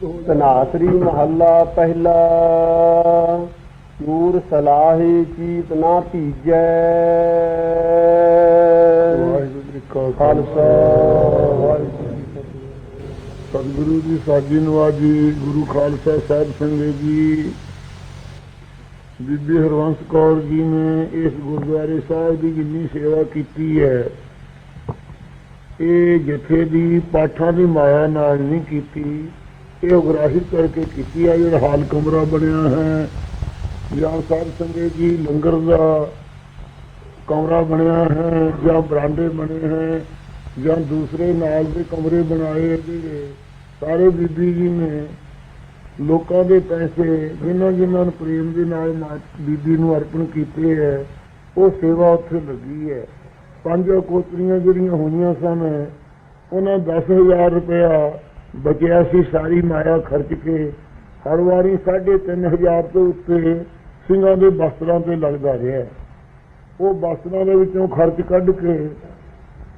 ਤਨਾਸਰੀ ਮਹੱਲਾ ਪਹਿਲਾ। ਚੂਰ ਸਲਾਹੀ ਚੀਤ ਨਾ ਭੀਜੈ। ਖਾਲਸਾ ਸਤਿਗੁਰੂ ਜੀ ਸਾਜੀ ਨਵਾਜੀ ਗੁਰੂ ਖਾਲਸਾ ਸਾਹਿਬ ਸੰਗਤ ਜੀ। ਬੀਬੀ ਹਰਵੰਸ ਕੌਰ ਜੀ ਨੇ ਇਸ ਗੁਰਦੁਆਰੇ ਸਾਹਿਬ ਦੀ ਜਿੰਨੀ ਸੇਵਾ ਕੀਤੀ ਹੈ, ਇਹ ਜਥੇ ਦੀ ਪਾਠਾਂ ਦੀ ਮਾਇਆ ਨਾਲ ਨਹੀਂ ਕੀਤੀ। ਇਹ ਉਗਰਾਹੀ ਕਰਕੇ ਕੀਤੀ ਹੈ ਜਿਹੜਾ ਹਾਲ ਕਮਰਾ ਬਣਿਆ ਹੈ। ਜਾਂ ਸਾਹਿਬ ਸੰਗਤ ਜੀ ਲੰਗਰ ਦਾ ਕਮਰਾ ਬਣਿਆ ਹੈ, ਜਾਂ ਬਰਾਂਡੇ ਬਣੇ ਹੈ, ਜਾਂ ਦੂਸਰੇ ਨਾਲ ਦੇ ਕਮਰੇ ਬਣਾਏ ਜਿਹੜੇ ਸਾਰੇ ਬੀਬੀ ਜੀ ਨੇ ਲੋਕਾਂ ਦੇ ਪੈਸੇ, ਜਿਨ੍ਹਾਂ ਜਿਨ੍ਹਾਂ ਨੂੰ ਪ੍ਰੇਮ ਦੇ ਨਾਲ ਮਾਂ, ਬੀਬੀ ਨੂੰ ਅਰਪਣ ਕੀਤੇ ਹੈ, ਉਹ ਸੇਵਾ ਉੱਥੇ ਲੱਗੀ ਹੈ। ਪੰਜ ਕੋਤਰੀਆਂ ਜਿਹੜੀਆਂ ਹੋਈਆਂ ਸਨ, ਉਹਨਾਂ 10000 ਰੁਪਇਆ ਬਚਿਆ ਸੀ, ਸਾਰੀ ਮਾਇਆ ਖਰਚ ਕੇ। ਹਰ ਵਾਰੀ 3500 ਤੋਂ ਉੱਤੇ ਸਿੰਘਾਂ ਦੇ ਬਸਤਰਾਂ ਤੇ ਲੱਗਦਾ ਰਿਹਾ। ਉਹ ਬਸਤਰਾਂ ਦੇ ਵਿੱਚੋਂ ਖਰਚ ਕੱਢ ਕੇ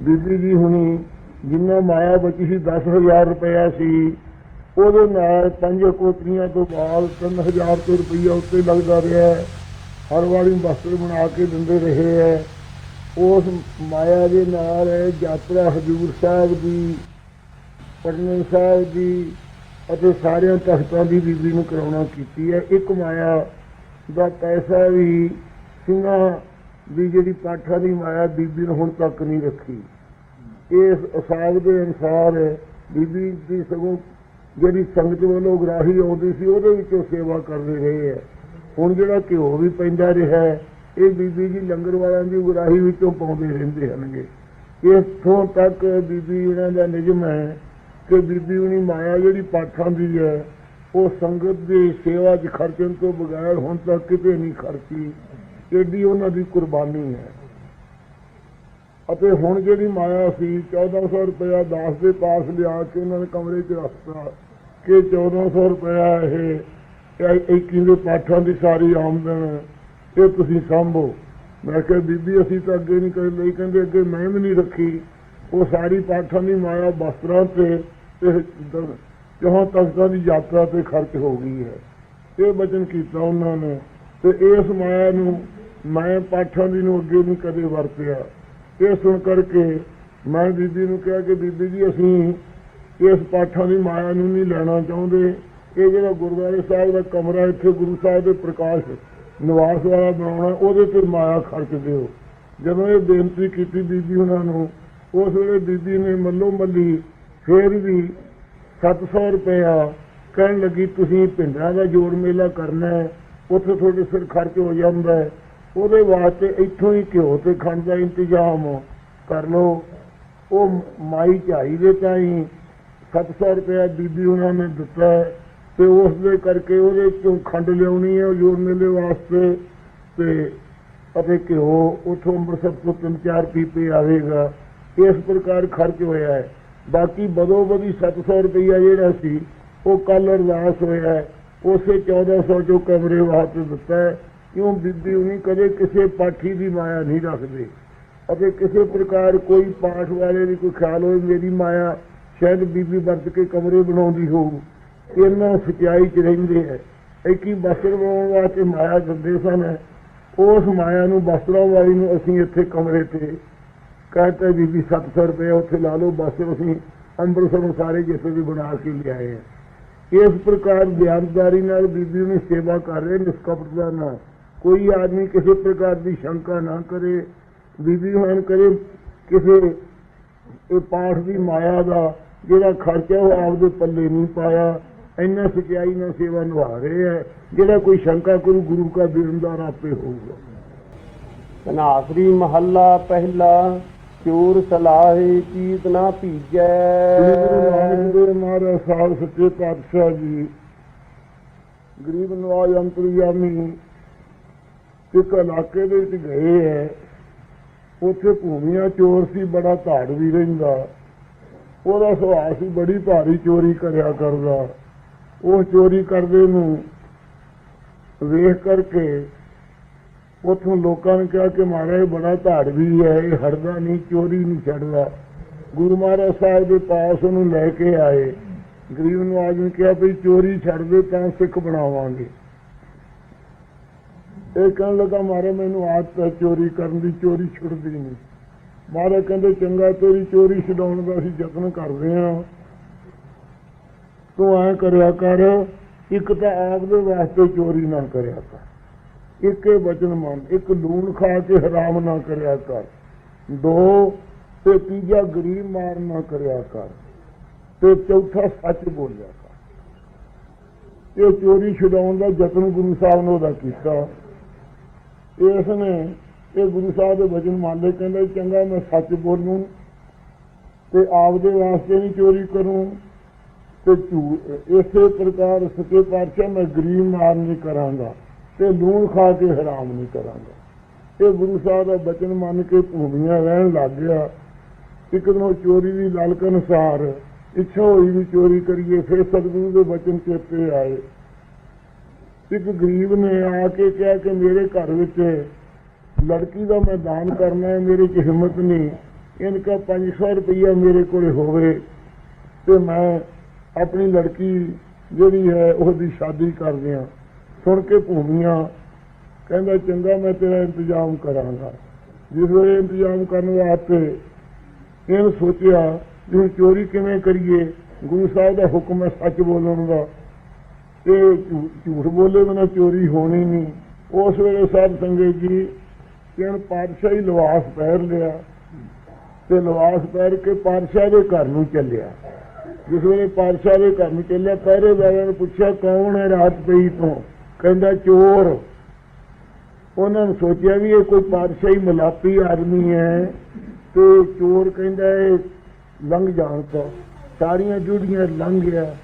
ਬੀਬੀ ਜੀ ਹੁਣੀ ਜਿੰਨਾ ਮਾਇਆ ਬਚੀ ਸੀ 10000 ਰੁਪਇਆ ਸੀ, ਉਹਦੇ ਨਾਲ ਪੰਜ ਕੋਤਰੀਆਂ ਤੋਂ ਬਾਅਦ 3000 ਤੋਂ ਰੁਪਈਆ ਉੱਤੇ ਲੱਗਦਾ ਰਿਹਾ। ਹਰ ਵਾਰੀ ਬਸਤਰ ਬਣਾ ਕੇ ਦਿੰਦੇ ਰਹੇ ਹੈ ਉਸ ਮਾਇਆ ਦੇ ਨਾਲ ਯਾਤਰਾ ਹਜੂਰ ਸਾਹਿਬ ਦੀ ਪਟਨਾ ਸਾਹਿਬ ਦੀ ਅਤੇ ਸਾਰਿਆਂ ਤਖਤਾਂ ਦੀ ਬੀਬੀ ਨੂੰ ਕਰਾਉਣਾ ਕੀਤੀ ਹੈ। ਇੱਕ ਮਾਇਆ ਦਾ ਪੈਸਾ ਵੀ ਸਿੰਘਾਂ ਦੀ ਜਿਹੜੀ ਪਾਠਾਂ ਦੀ ਮਾਇਆ ਬੀਬੀ ਨੇ ਹੁਣ ਤੱਕ ਨਹੀਂ ਰੱਖੀ। ਇਸ ਅਸਾਬ ਦੇ ਅਨੁਸਾਰ ਬੀਬੀ ਦੀ ਸਗੋਂ ਜਿਹੜੀ ਸੰਗਤ ਵੱਲੋਂ ਗ੍ਰਾਹੀ ਆਉਂਦੀ ਸੀ, ਉਹਦੇ ਵਿੱਚੋਂ ਸੇਵਾ ਕਰਦੇ ਰਹੇ ਹੈ। ਹੁਣ ਜਿਹੜਾ ਘਿਓ ਵੀ ਪੈਂਦਾ ਰਿਹਾ, ਇਹ ਬੀਬੀ ਜੀ ਲੰਗਰ ਵਾਲਿਆਂ ਦੀ ਗ੍ਰਾਹੀ ਵਿੱਚੋਂ ਪਾਉਂਦੇ ਰਹਿੰਦੇ ਹਨਗੇ ਇਥੋਂ ਤੱਕ ਬੀਬੀ ਇਹਨਾਂ ਦਾ ਨਿਯਮ ਹੈ ਕਿ ਬੀਬੀ ਉਹਨੀ ਮਾਇਆ ਜਿਹੜੀ ਪਾਠਾਂ ਦੀ ਹੈ, ਉਹ ਸੰਗਤ ਦੀ ਸੇਵਾ 'ਚ ਖਰਚਣ ਤੋਂ ਬਗੈਰ ਹੁਣ ਤੱਕ ਕਿਤੇ ਨਹੀਂ ਖਰਚੀ। ਏਡੀ ਉਹਨਾਂ ਦੀ ਕੁਰਬਾਨੀ ਹੈ। ਅਤੇ ਹੁਣ ਜਿਹੜੀ ਮਾਇਆ ਸੀ 1400 ਰੁਪਇਆ ਦਾਸ ਦੇ ਪਾਸ ਲਿਆ ਕੇ ਉਹਨਾਂ ਨੇ ਕਮਰੇ 'ਚ ਰੱਖਤਾ ਕਿ 1400 ਰੁਪਇਆ ਇਹ ਇਹ 21 ਦੇ ਪਾਠਾਂ ਦੀ ਸਾਰੀ ਆਮਦਨ, ਇਹ ਤੁਸੀਂ ਸੰਭੋ। ਮੈਂ ਕਿਹਾ, ਬੀਬੀ, ਅਸੀਂ ਤਾਂ ਅੱਗੇ ਨਹੀਂ ਕਰ ਲਈ ਕਹਿੰਦੇ, ਅੱਗੇ ਮੈਂ ਵੀ ਨਹੀਂ ਰੱਖੀ। ਉਹ ਸਾਰੀ ਪਾਠਾਂ ਦੀ ਮਾਇਆ ਵਸਤਰਾਂ ਤੇ ਤੇ ਜਹਾਂ ਤਖਤਾਂ ਦੀ ਯਾਤਰਾ ਤੇ ਖਰਚ ਹੋ ਗਈ ਹੈ, ਇਹ ਬਚਨ ਕੀਤਾ ਉਹਨਾਂ ਨੇ ਤੇ ਇਸ ਮਾਇਆ ਨੂੰ ਮੈਂ ਪਾਠਾਂ ਦੀ ਨੂੰ ਅੱਗੇ ਨਹੀਂ ਕਦੇ ਵਰਤਿਆ। ਇਹ ਸੁਣ ਕਰਕੇ ਮੈਂ ਬੀਬੀ ਨੂੰ ਕਿਹਾ ਕਿ ਬੀਬੀ ਜੀ, ਅਸੀਂ ਇਸ ਪਾਠਾਂ ਦੀ ਮਾਇਆ ਨੂੰ ਨਹੀਂ ਲੈਣਾ ਚਾਹੁੰਦੇ। ਇਹ ਜਿਹੜਾ ਗੁਰਦੁਆਰੇ ਸਾਹਿਬ ਦਾ ਕਮਰਾ ਇੱਥੇ ਗੁਰੂ ਸਾਹਿਬ ਦੇ ਪ੍ਰਕਾਸ਼ ਨਿਵਾਸ ਵਾਲਾ ਬਣਾਉਣਾ ਉਹਦੇ ਤੇ ਮਾਇਆ ਖਰਚ ਦਿਓ। ਜਦੋਂ ਇਹ ਬੇਨਤੀ ਕੀਤੀ ਬੀਬੀ ਉਹਨਾਂ ਨੂੰ, ਉਸ ਵੇਲੇ ਬੀਬੀ ਨੇ ਮੱਲੋ ਮੱਲੀ ਫਿਰ ਵੀ 700 ਰੁਪਇਆ ਕਹਿਣ ਲੱਗੀ, ਤੁਸੀਂ ਪਿੰਡਾਂ ਦਾ ਜੋੜ ਮੇਲਾ ਕਰਨਾ ਹੈ, ਉੱਥੇ ਤੁਹਾਡੇ ਸਿਰ ਖਰਚ ਹੋ ਜਾਂਦਾ ਹੈ। ਉਹਦੇ ਵਾਸਤੇ ਇੱਥੋਂ ਹੀ ਘਿਓ ਤੇ ਖੰਡ ਦਾ ਇੰਤਜ਼ਾਮ ਕਰ ਲਓ। ਉਹ ਮਾਈ ਝਾਈ ਦੇ ਤਾਈਂ 700 ਰੁਪਇਆ ਬੀਬੀ ਉਹਨਾਂ ਨੇ ਦਿੱਤਾ ਹੈ ਤੇ ਉਸ ਦੇ ਕਰਕੇ ਉਹਦੇ ਚੋਂ ਖੰਡ ਲਿਆਉਣੀ ਹੈ, ਉਹ ਜੋੜ ਮੇਲੇ ਵਾਸਤੇ। ਤੇ ਅਤੇ ਘਿਓ ਉਥੋਂ ਅੰਮ੍ਰਿਤਸਰ ਤੋਂ ਤਿੰਨ ਚਾਰ ਪੀਪੇ ਆਵੇਗਾ। ਇਸ ਪ੍ਰਕਾਰ ਖਰਚ ਹੋਇਆ ਹੈ। ਬਾਕੀ ਬਦੋ ਬਦੀ 700 ਰੁਪਈਆ ਜਿਹੜਾ ਸੀ, ਉਹ ਕੱਲ ਅਰਦਾਸ ਹੋਇਆ ਹੈ। ਉਸੇ 1400 ਚੋਂ ਕਮਰੇ ਵਾਸਤੇ ਦਿੱਤਾ ਕਿਉਂ ਬੀਬੀ ਉਹਨੀ ਕਦੇ ਕਿਸੇ ਪਾਠੀ ਦੀ ਮਾਇਆ ਨਹੀਂ ਰੱਖਦੇ। ਅਤੇ ਕਿਸੇ ਪ੍ਰਕਾਰ ਕੋਈ ਪਾਠ ਵਾਲੇ ਦੀ ਕੋਈ ਖਿਆਲ ਹੋਵੇ ਮੇਰੀ ਮਾਇਆ, ਸ਼ਾਇਦ ਬੀਬੀ ਵਰਤ ਕੇ ਕਮਰੇ ਬਣਾਉਂਦੀ ਹੋਊ। ਇਹਨਾਂ ਸਚਾਈ ਚ ਰਹਿੰਦੇ ਹੈ। ਇੱਕ ਹੀ ਬਸਤਰ ਬਣਾਉਣ ਵਾਸਤੇ ਮਾਇਆ ਦਿੰਦੇ ਸਨ। ਉਸ ਮਾਇਆ ਨੂੰ ਬਸਤਰਾਂ ਵਾਲੀ ਨੂੰ ਅਸੀਂ ਇੱਥੇ ਕਮਰੇ ਤੇ ਕਹਿੰਦੇ ਬੀਬੀ 700 ਰੁਪਏ ਉੱਥੇ ਲਾ ਲਓ, ਬਸ ਅਸੀਂ ਅੰਮ੍ਰਿਤਸਰੋਂ ਸਾਰੇ ਜਿੱਥੇ ਵੀ ਬਣਾ ਕੇ ਲਿਆਏ ਆ। ਇਸ ਪ੍ਰਕਾਰ ਬਿਆਨਦਾਰੀ ਨਾਲ ਬੀਬੀ ਨੂੰ ਸੇਵਾ ਕਰ ਰਹੇ, ਨਿਸ਼ਕਪਟਤਾ ਨਾਲ। ਕੋਈ ਆਦਮੀ ਕਿਸੇ ਪ੍ਰਕਾਰ ਦੀ ਸ਼ੰਕਾ ਨਾ ਕਰੇ। ਬੀਬੀ ਹੋਣ ਕਰੇ ਕਿਸੇ ਇਹ ਪਾਠ ਦੀ ਮਾਇਆ ਦਾ ਜਿਹੜਾ ਖਰਚਾ ਉਹ ਆਪਦੇ ਪੱਲੇ ਨਹੀਂ ਪਾਇਆ, ਇੰਨਾ ਸਚਾਈ ਨਾਲ ਸੇਵਾ ਨਿਭਾ ਰਹੇ ਹੈ ਜਿਹੜਾ ਕੋਈ ਸ਼ੰਕਾ ਕਰੂ, ਗੁਰੂ ਕਾ ਬੇਰੰਦਾਰ ਆਪੇ ਹੋਊਗਾ। ਤਨਾਸਰੀ ਮਹੱਲਾ ਪਹਿਲਾ ਚੂਰ ਸਲਾਹੀ ਚੀਤ ਨਾ ਸ੍ਰੀ ਗੁਰੂ ਨਾਨਕ ਦੇਵ ਮਹਾਰਾਜ ਸਾਹਿਬ, ਸੱਚੇ ਪਾਤਸ਼ਾਹ ਜੀ, ਗਰੀਬ ਨਵਾਜ ਅੰਤਰਯਾਮੀ ਇੱਕ ਇਲਾਕੇ ਦੇ ਵਿੱਚ ਗਏ ਹੈ। ਉੱਥੇ ਭੂਮੀਆਂ ਚੋਰ ਸੀ, ਬੜਾ ਧਾੜ ਵੀ ਰਹਿੰਦਾ। ਉਹਦਾ ਸੁਭਾਅ ਸੀ ਬੜੀ ਭਾਰੀ ਚੋਰੀ ਕਰਿਆ ਕਰਦਾ। ਉਹ ਚੋਰੀ ਕਰਦੇ ਨੂੰ ਵੇਖ ਕਰਕੇ ਉੱਥੋਂ ਲੋਕਾਂ ਨੇ ਕਿਹਾ ਕਿ ਮਹਾਰਾਜ, ਬੜਾ ਧਾੜ ਵੀ ਹੈ, ਇਹ ਹਟਦਾ ਨਹੀਂ, ਚੋਰੀ ਨਹੀਂ ਛੱਡਦਾ। ਗੁਰੂ ਮਹਾਰਾਜ ਸਾਹਿਬ ਦੇ ਪਾਸ ਉਹਨੂੰ ਲੈ ਕੇ ਆਏ। ਗਰੀਬ ਨਵਾਜ ਨੇ ਕਿਹਾ ਵੀ ਚੋਰੀ ਛੱਡ ਦੇ, ਤਾਂ ਸਿੱਖ ਬਣਾਵਾਂਗੇ। ਇਹ ਕਹਿਣ ਲੱਗਾ ਮਾਰੇ ਮੈਨੂੰ ਆਦਤ ਹੈ ਚੋਰੀ ਕਰਨ ਦੀ, ਚੋਰੀ ਛੁੱਟਦੀ ਨਹੀਂ। ਮਾਰੇ ਕਹਿੰਦੇ, ਚੰਗਾ, ਤੇਰੀ ਚੋਰੀ ਛਡਾਉਣ ਦਾ ਅਸੀਂ ਯਤਨ ਕਰਦੇ ਹਾਂ। ਤੂੰ ਐ ਕਰਿਆ ਕਰ, ਇੱਕ ਤਾਂ ਆਪ ਦੇ ਵਾਸਤੇ ਚੋਰੀ ਨਾ ਕਰਿਆ ਕਰ। ਇੱਕ ਇਹ ਬਚਨ ਮੰਨ, ਇੱਕ ਲੂਣ ਖਾ ਕੇ ਹਰਾਮ ਨਾ ਕਰਿਆ ਕਰ। ਦੋ, ਤੇ ਤੀਜਾ ਗਰੀਬ ਮਾਰ ਨਾ ਕਰਿਆ ਕਰ। ਤੇ ਚੌਥਾ ਸੱਚ ਬੋਲਿਆ ਕਰ। ਇਹ ਚੋਰੀ ਛਡਾਉਣ ਦਾ ਯਤਨ ਗੁਰੂ ਸਾਹਿਬ ਨੇ ਉਹਦਾ ਕੀਤਾ। ਇਸ ਨੇ ਇਹ ਗੁਰੂ ਸਾਹਿਬ ਦੇ ਵਚਨ ਮੰਨ ਲਏ ਕਹਿੰਦਾ, ਚੰਗਾ ਮੈਂ ਸੱਚ ਬੋਲੂ ਤੇ ਆਪਦੇ ਵਾਸਤੇ ਨਹੀਂ ਚੋਰੀ ਕਰੂੰ ਤੇ ਝੂਠ, ਇਸੇ ਪ੍ਰਕਾਰ ਸਕੇ ਪਾਤਸ਼ਾਹ ਮੈਂ ਗਰੀਬ ਮਾਰ ਨਹੀਂ ਕਰਾਂਗਾ। ਤੇ ਲੂਣ ਖਾ ਕੇ ਹਰਾਮ ਨਹੀਂ ਕਰਾਂਗਾ। ਇਹ ਗੁਰੂ ਸਾਹਿਬ ਦਾ ਬਚਨ ਮੰਨ ਕੇ ਭੂਮੀਆਂ ਰਹਿਣ ਲੱਗ ਗਿਆ। ਇੱਕ ਦਿਨ ਚੋਰੀ ਦੀ ਲਾਲਕ ਅਨੁਸਾਰ ਇੱਛਾ ਹੋਈ ਵੀ ਚੋਰੀ ਕਰੀਏ, ਫਿਰ ਸਤਿਗੁਰੂ ਦੇ ਬਚਨ ਚੇਤੇ ਆਏ। ਇੱਕ ਗਰੀਬ ਨੇ ਆ ਕੇ ਕਿਹਾ ਕਿ ਮੇਰੇ ਘਰ ਵਿੱਚ ਲੜਕੀ ਦਾ ਮੈਂ ਦਾਨ ਕਰਨਾ ਹੈ, ਮੇਰੇ 'ਚ ਹਿੰਮਤ ਨਹੀਂ। ਇਨਕਾ 500 ਰੁਪਈਆ ਮੇਰੇ ਕੋਲ ਹੋਵੇ ਤੇ ਮੈਂ ਆਪਣੀ ਲੜਕੀ ਜਿਹੜੀ ਹੈ, ਉਹਦੀ ਸ਼ਾਦੀ ਕਰ ਦਿਆਂ। ਸੁਣ ਕੇ ਭੂਮੀਆਂ ਕਹਿੰਦਾ, ਚੰਗਾ, ਮੈਂ ਤੇਰਾ ਇੰਤਜ਼ਾਮ ਕਰਾਂਗਾ। ਜਿਸ ਵੇਲੇ ਇੰਤਜ਼ਾਮ ਕਰਨ ਵਾਸਤੇ ਇਹਨੇ ਸੋਚਿਆ ਵੀ ਚੋਰੀ ਕਿਵੇਂ ਕਰੀਏ? ਗੁਰੂ ਸਾਹਿਬ ਦਾ ਹੁਕਮ ਹੈ ਸੱਚ ਬੋਲਣ ਦਾ। ਤੇ ਝੂਠ ਬੋਲੇ ਬਿਨਾਂ ਚੋਰੀ ਹੋਣੀ ਨਹੀਂ। ਉਸ ਵੇਲੇ ਸਾਹਿਬ ਸੰਗਤ ਜੀ ਕਿਨ ਪਾਤਸ਼ਾਹੀ ਲਿਵਾਸ ਪਹਿਰ ਲਿਆ ਤੇ ਲਿਵਾਸ ਪਹਿਰ ਕੇ ਪਾਤਸ਼ਾਹ ਦੇ ਘਰ ਨੂੰ ਚੱਲਿਆ। ਜਿਸ ਵੇਲੇ ਪਾਤਸ਼ਾਹ ਦੇ ਘਰ ਨੂੰ ਚੱਲਿਆ, ਪਹਿਰੇ ਵਾਲਿਆਂ ਨੂੰ ਪੁੱਛਿਆ, ਕੌਣ ਹੈ ਰਾਤ ਪਈ ਤੋਂ? ਕਹਿੰਦਾ ਚੋਰ। ਉਹਨਾਂ ਨੇ ਸੋਚਿਆ ਵੀ ਇਹ ਕੋਈ ਪਾਤਸ਼ਾਹੀ ਮਲਾਪੀ ਆਦਮੀ ਹੈ ਤੇ ਚੋਰ ਕਹਿੰਦਾ ਇਹ ਲੰਘ ਜਾਣ ਤੋਂ। ਸਾਰੀਆਂ ਜੁੜੀਆਂ ਲੰਘ ਗਿਆ।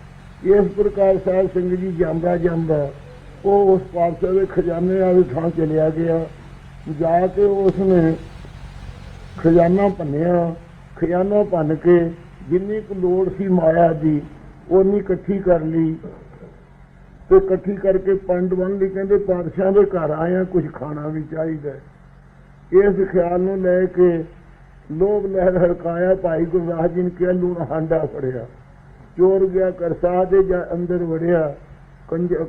ਇਸ ਪ੍ਰਕਾਰ ਸਾਹਿਬ ਸਿੰਘ ਜੀ ਜਾਂਦਾ ਜਾਂਦਾ ਉਹ ਉਸ ਪਾਤਸ਼ਾਹ ਦੇ ਖਜ਼ਾਨੇ ਵਾਲੇ ਥਾਂ ਚਲਿਆ ਗਿਆ। ਜਾ ਕੇ ਉਸ ਨੇ ਖਜ਼ਾਨਾ ਭੰਨਿਆ। ਖਜ਼ਾਨਾ ਭੰਨ ਕੇ ਜਿੰਨੀ ਕੁ ਲੋੜ ਸੀ ਮਾਇਆ ਦੀ ਉਨੀ ਇਕੱਠੀ ਕਰ ਲਈ। ਤੇ ਇਕੱਠੀ ਕਰਕੇ ਪੰਡ ਬੰਨ ਲਈ, ਕਹਿੰਦੇ ਪਾਤਸ਼ਾਹ ਦੇ ਘਰ ਆਇਆ ਕੁਝ ਖਾਣਾ ਵੀ ਚਾਹੀਦਾ ਇਸ ਖਿਆਲ ਨੂੰ ਲੈ ਕੇ ਲੋਭ ਲਹਿਰ ਹੜਕਾਇਆ ਭਾਈ ਗੁਰਦਾਸ ਜੀ ਨੇ ਕਿਹਾ, ਲੂਣ ਹਾਂਡਾ ਫੜਿਆ, ਚੋਰ ਗਿਆ ਕਰਸਾ ਦੇ ਜਾਂ ਅੰਦਰ ਵੜਿਆ, ਕੰਜਾ,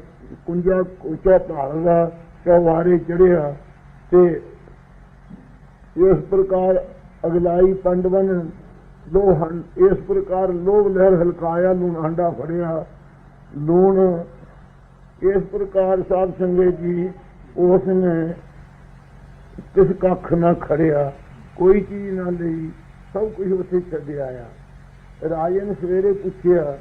ਕੁੰਜਾ ਉੱਚਾ ਦਾ ਚਵਾਰੇ ਚੜਿਆ ਤੇ ਇਸ ਪ੍ਰਕਾਰ ਅਗਲਾਈ ਪੰਡਵਨ ਲੋਹਨ ਇਸ ਪ੍ਰਕਾਰ ਲੋਭ ਲਹਿਰ ਹਲਕਾਇਆ, ਲੂਣ ਹਾਂਡਾ ਫੜਿਆ। ਲੂਣ ਇਸ ਪ੍ਰਕਾਰ ਸਾਧ ਸੰਗਤ ਜੀ ਉਸ ਨੇ ਕਿਸ ਕੱਖ ਨਾ ਖੜਿਆ, ਕੋਈ ਚੀਜ਼ ਨਾ ਲਈ, ਸਭ ਕੁਝ ਉੱਥੇ ਛੱਡਿਆ ਆ ਰਾਜੇ ਨੇ ਸਵੇਰੇ ਪੁੱਛਿਆ,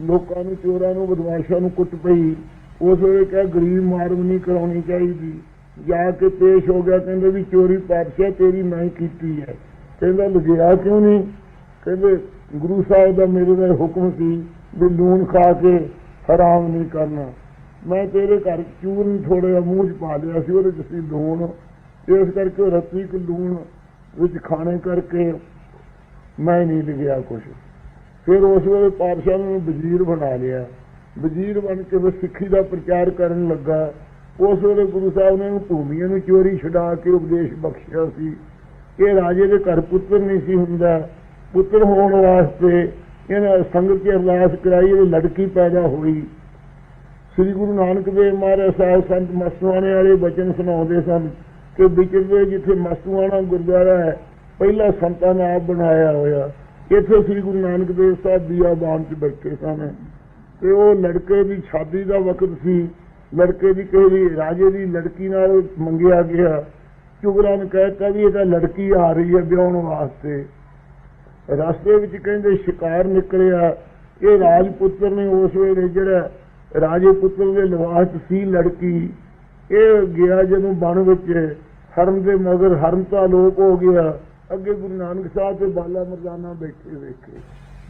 ਲੋਕਾਂ ਨੂੰ, ਚੋਰਾਂ ਨੂੰ ਬਦਮਾਸ਼ਾਂ ਨੂੰ ਕੁੱਟ ਪਈ। ਉਸ ਵੇਲੇ ਕਿਹਾ, ਗਰੀਬ ਮਾਰਮ ਨਹੀਂ ਕਰਾਉਣੀ ਚਾਹੀਦੀ। ਜਾ ਕੇ ਪੇਸ਼ ਹੋ ਗਿਆ, ਕਹਿੰਦੇ ਵੀ ਚੋਰੀ ਪਾਤਸ਼ਾਹ, ਤੇਰੀ ਮੈਂ ਕੀਤੀ ਹੈ। ਕਹਿੰਦਾ ਲੁਜਿਆ ਕਿਉਂ ਨਹੀਂ? ਕਹਿੰਦੇ, ਗੁਰੂ ਸਾਹਿਬ ਦਾ ਮੇਰੇ ਦਾ ਹੁਕਮ ਸੀ ਵੀ ਲੂਣ ਖਾ ਕੇ ਹਰਾਮ ਨਹੀਂ ਕਰਨਾ। ਮੈਂ ਤੇਰੇ ਘਰ ਚੂਰਨ ਥੋੜਾ ਜਿਹਾ ਮੂੰਹ 'ਚ ਪਾ ਲਿਆ ਸੀ, ਉਹਦੇ 'ਚ ਸੀ ਲੂਣ, ਇਸ ਕਰਕੇ ਉਹ ਰੱਤੀ ਕੁ ਲੂਣ ਵਿੱਚ ਖਾਣੇ ਕਰਕੇ ਮੈਂ ਨਹੀਂ ਲਿਆ ਕੁਛ। ਫਿਰ ਉਸ ਵੇਲੇ ਪਾਤਸ਼ਾਹ ਨੇ ਵਜ਼ੀਰ ਬਣਾ ਲਿਆ। ਵਜ਼ੀਰ ਬਣ ਕੇ ਫਿਰ ਸਿੱਖੀ ਦਾ ਪ੍ਰਚਾਰ ਕਰਨ ਲੱਗਾ। ਉਸ ਵੇਲੇ ਗੁਰੂ ਸਾਹਿਬ ਨੇ ਉਹਨੂੰ ਭੂਮੀਆਂ ਨੂੰ ਚੋਰੀ ਛਡਾ ਕੇ ਉਪਦੇਸ਼ ਬਖਸ਼ਿਆ ਸੀ। ਇਹ ਰਾਜੇ ਦੇ ਘਰ ਪੁੱਤਰ ਨਹੀਂ ਸੀ ਹੁੰਦਾ। ਪੁੱਤਰ ਹੋਣ ਵਾਸਤੇ ਇਹਨੇ ਸੰਗਤ ਦੀ ਅਰਦਾਸ ਕਰਾਈ ਇਹ ਲੜਕੀ ਪੈਦਾ ਹੋਈ। ਸ੍ਰੀ ਗੁਰੂ ਨਾਨਕ ਦੇਵ ਮਹਾਰਾਜ ਸਾਹਿਬ, ਸੰਤ ਮਸਤੂਆਣੇ ਵਾਲੇ ਬਚਨ ਸੁਣਾਉਂਦੇ ਸਨ ਕਿ ਵਿਚਰਦੇ ਜਿੱਥੇ ਮਸਤੂਆਣਾ ਗੁਰਦੁਆਰਾ ਹੈ, ਪਹਿਲਾ ਸੰਤਾਂ ਨੇ ਆਪ ਬਣਾਇਆ ਹੋਇਆ। ਇੱਥੇ ਸ੍ਰੀ ਗੁਰੂ ਨਾਨਕ ਦੇਵ ਸਾਹਿਬ ਬੀਆਬਾਨ 'ਚ ਬੈਠੇ ਸਨ। ਤੇ ਉਹ ਲੜਕੇ ਦੀ ਸ਼ਾਦੀ ਦਾ ਵਕਤ ਸੀ। ਲੜਕੇ ਦੀ ਕਿਸੇ ਰਾਜੇ ਦੀ ਲੜਕੀ ਨਾਲ ਮੰਗਿਆ ਗਿਆ। ਚੁਗਲਾਂ ਨੇ ਕਹਿਤਾ ਵੀ ਇਹ ਤਾਂ ਲੜਕੀ ਆ ਰਹੀ ਹੈ ਵਿਆਹਣ ਵਾਸਤੇ। ਰਸਤੇ ਵਿੱਚ ਕਹਿੰਦੇ, ਸ਼ਿਕਾਰ ਨਿਕਲਿਆ। ਇਹ ਰਾਜਪੁੱਤਰ ਨੇ ਉਸ ਵੇਲੇ ਜਿਹੜਾ ਰਾਜੇ ਪੁੱਤਰ ਦੇ ਲਿਵਾਸ 'ਚ ਸੀ ਲੜਕੀ। ਇਹ ਗਿਆ ਜਦੋਂ ਬਣ ਵਿੱਚ। ਹਰਮ ਦੇ ਮਗਰ ਹਰਮ ਤਾਂ ਲੋਪ ਹੋ ਗਿਆ। ਅੱਗੇ ਗੁਰੂ ਨਾਨਕ ਸਾਹਿਬ ਤੇ ਬਾਲਾ ਮਰਦਾਨਾ ਬੈਠੇ ਵੇਖੇ।